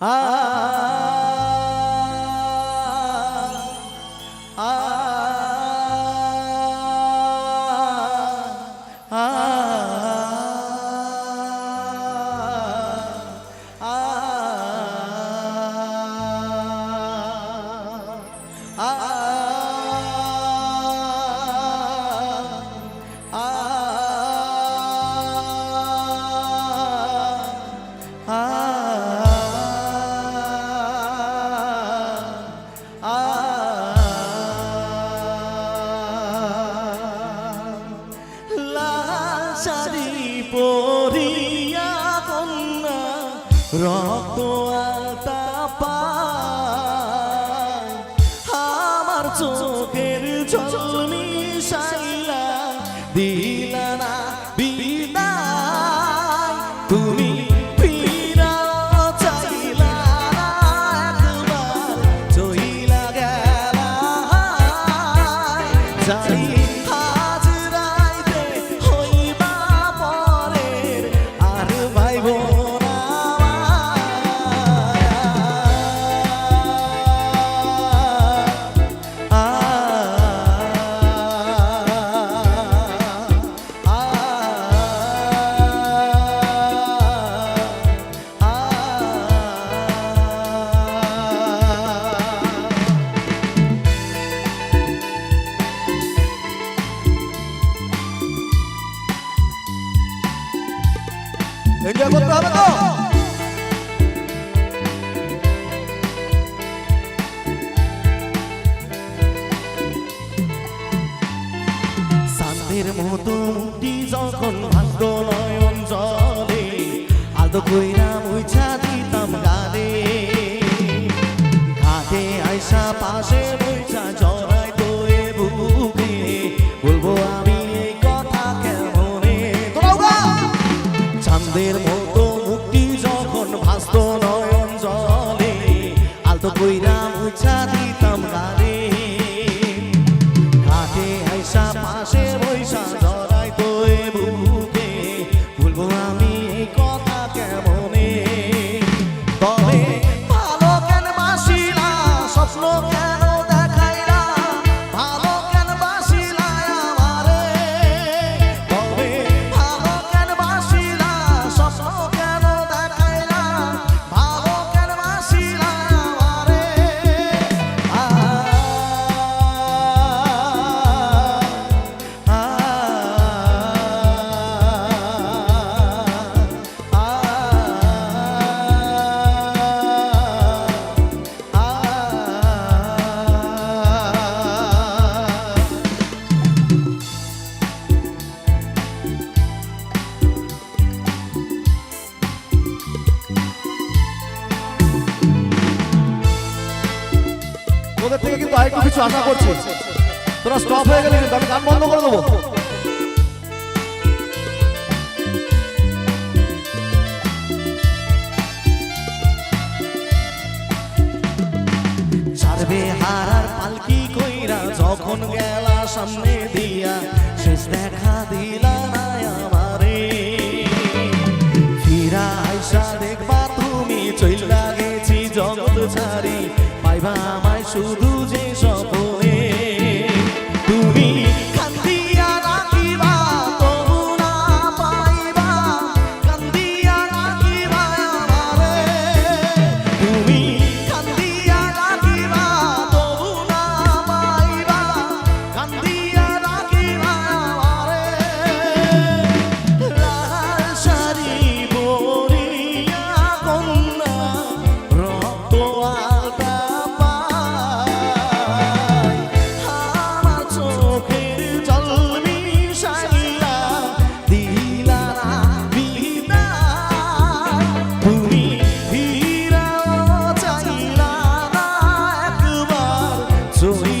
ah, ah. পরিয়া কন্যা রক্ত আলতা পায়। আমার চোখের জল মিশাইলা দিলা এনজয় করতে হবে তো সান্দের মতো মুক্তি যখন ভাগ্য নয়ন জলে আলতো কইরা মুইছা চাঁদের মতো তোদের থেকে কিন্তু আরেকটু কিছু আশা করছি। তোরা স্টপ হয়ে গেলে কিন্তু আমি গান বন্ধ করে দেবো। হারার পালকি কইরা যখন গেলা সামনে দিয়া, শেষ দেখা দিলা আমারে। ফিরা আইসা so.